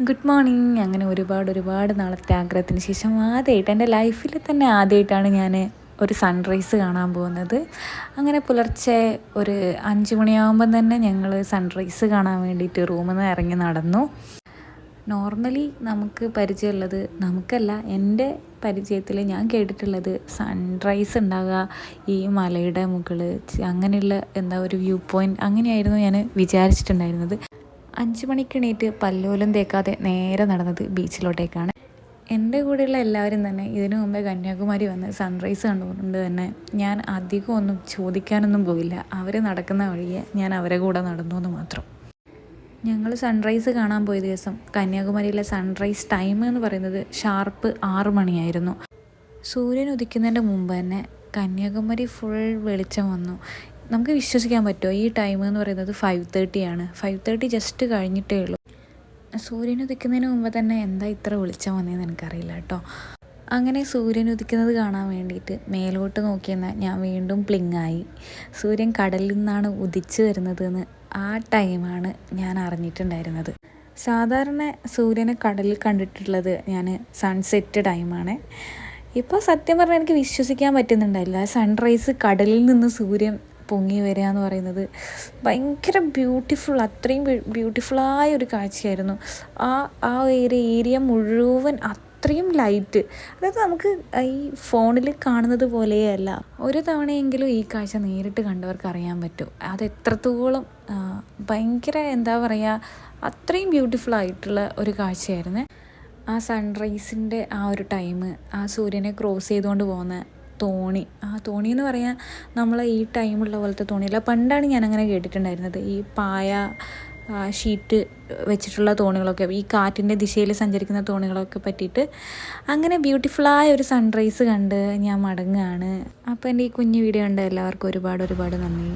Good morning അങ്ങനെ ഒരുപാട് ഒരുപാട് നാളത്തെ ആഗ്രഹത്തിന് ശേഷം ആദ്യമായിട്ട് എന്റെ ലൈഫിൽ തന്നെ ആദ്യമായിട്ടാണ് ഞാൻ ഒരു സൺറൈസ് കാണാൻ പോകുന്നത്. അങ്ങനെ പുലർച്ചെ ഒരു അഞ്ച് മണിയാകുമ്പം തന്നെ ഞങ്ങൾ സൺറൈസ് കാണാൻ വേണ്ടിയിട്ട് റൂമിൽ നിന്ന് ഇറങ്ങി നടന്നു. നോർമലി നമുക്ക് പരിചയമുള്ളത് നമുക്കല്ല എന്റെ പരിചയത്തിൽ ഞാൻ കേട്ടിട്ടുള്ളത് സൺറൈസ് ഉണ്ടാകുക ഈ മലയുടെ മുകളിൽ അങ്ങനെയുള്ള എന്താ ഒരു വ്യൂ പോയിന്റ് അങ്ങനെയായിരുന്നു ഞാൻ വിചാരിച്ചിട്ടുണ്ടായിരുന്നത്. അഞ്ച് മണിക്ക് എണീറ്റ് പല്ലോലം തേക്കാതെ നേരെ നടന്നത് ബീച്ചിലോട്ടേക്കാണ് എന്റെ കൂടെയുള്ള എല്ലാവരും തന്നെ ഇതിനു മുമ്പേ കന്യാകുമാരി വന്ന് സൺറൈസ് കണ്ടുകൊണ്ട് തന്നെ ഞാൻ അധികം ഒന്നും ചോദിക്കാനൊന്നും പോയില്ല. അവർ നടക്കുന്ന വഴിയെ ഞാൻ അവരെ കൂടെ നടന്നു എന്ന് മാത്രം. ഞങ്ങൾ സൺറൈസ് കാണാൻ പോയ ദിവസം കന്യാകുമാരിയിലെ സൺറൈസ് ടൈം എന്ന് പറയുന്നത് ഷാർപ്പ് ആറ് മണിയായിരുന്നു. സൂര്യൻ ഉദിക്കുന്നതിന്റെ മുമ്പ് തന്നെ കന്യാകുമാരി ഫുൾ വെളിച്ചം വന്നു. നമുക്ക് വിശ്വസിക്കാൻ പറ്റുമോ? ഈ ടൈം എന്ന് പറയുന്നത് ഫൈവ് തേർട്ടിയാണ് ഫൈവ് തേർട്ടി ജസ്റ്റ് കഴിഞ്ഞിട്ടേ ഉള്ളൂ. സൂര്യൻ ഉദിക്കുന്നതിന് മുമ്പ് തന്നെ എന്താ ഇത്ര വെളിച്ചം വന്നതെന്ന് എനിക്കറിയില്ല കേട്ടോ. അങ്ങനെ സൂര്യൻ ഉദിക്കുന്നത് കാണാൻ വേണ്ടിയിട്ട് മേലോട്ട് നോക്കിയെന്ന ഞാൻ വീണ്ടും പ്ലിങ്ങായി സൂര്യൻ കടലിൽ നിന്നാണ് ഉദിച്ചു വരുന്നതെന്ന് ആ ടൈമാണ് ഞാൻ അറിഞ്ഞിട്ടുണ്ടായിരുന്നത്. സാധാരണ സൂര്യനെ കടലിൽ കണ്ടിട്ടുള്ളത് ഞാൻ സൺസെറ്റ് ടൈമാണ് ഇപ്പോൾ സത്യം പറഞ്ഞാൽ എനിക്ക് വിശ്വസിക്കാൻ പറ്റുന്നുണ്ടായില്ല. സൺറൈസ് കടലിൽ നിന്ന് സൂര്യൻ പൊങ്ങി വരിക എന്ന് പറയുന്നത് ഭയങ്കര ബ്യൂട്ടിഫുൾ അത്രയും ബ്യൂട്ടിഫുള്ളായ ഒരു കാഴ്ചയായിരുന്നു. ആ ആ ഒരു ഏരിയ മുഴുവൻ അത്രയും ലൈറ്റ് അതായത് നമുക്ക് ഈ ഫോണിൽ കാണുന്നത് പോലെയല്ല. ഒരു തവണയെങ്കിലും ഈ കാഴ്ച നേരിട്ട് കണ്ടവർക്ക് അറിയാൻ പറ്റും. അത് എത്രത്തോളം ഭയങ്കര എന്താ പറയുക അത്രയും ബ്യൂട്ടിഫുൾ ആയിട്ടുള്ള ഒരു കാഴ്ചയായിരുന്നു. ആ സൺറൈസിന്റെ ആ ഒരു ടൈം ആ സൂര്യനെ ക്രോസ് ചെയ്തുകൊണ്ട് പോകുന്ന തോണി. ആ തോണി എന്ന് പറയാൻ നമ്മൾ ഈ ടൈമുള്ള പോലത്തെ തോണിയല്ല. പണ്ടാണ് ഞാൻ അങ്ങനെ കേട്ടിട്ടുണ്ടായിരുന്നത്. ഈ പായ ഷീറ്റ് വെച്ചിട്ടുള്ള തോണികളൊക്കെ ഈ കാറ്റിന്റെ ദിശയിൽ സഞ്ചരിക്കുന്ന തോണികളൊക്കെ പറ്റിയിട്ട് അങ്ങനെ ബ്യൂട്ടിഫുള്ളായ ഒരു സൺറൈസ് കണ്ട് ഞാൻ മടങ്ങുകയാണ് അപ്പോൾ എന്റെ ഈ കുഞ്ഞു വീഡിയോ ഉണ്ട് എല്ലാവർക്കും ഒരുപാട് ഒരുപാട് നന്ദി.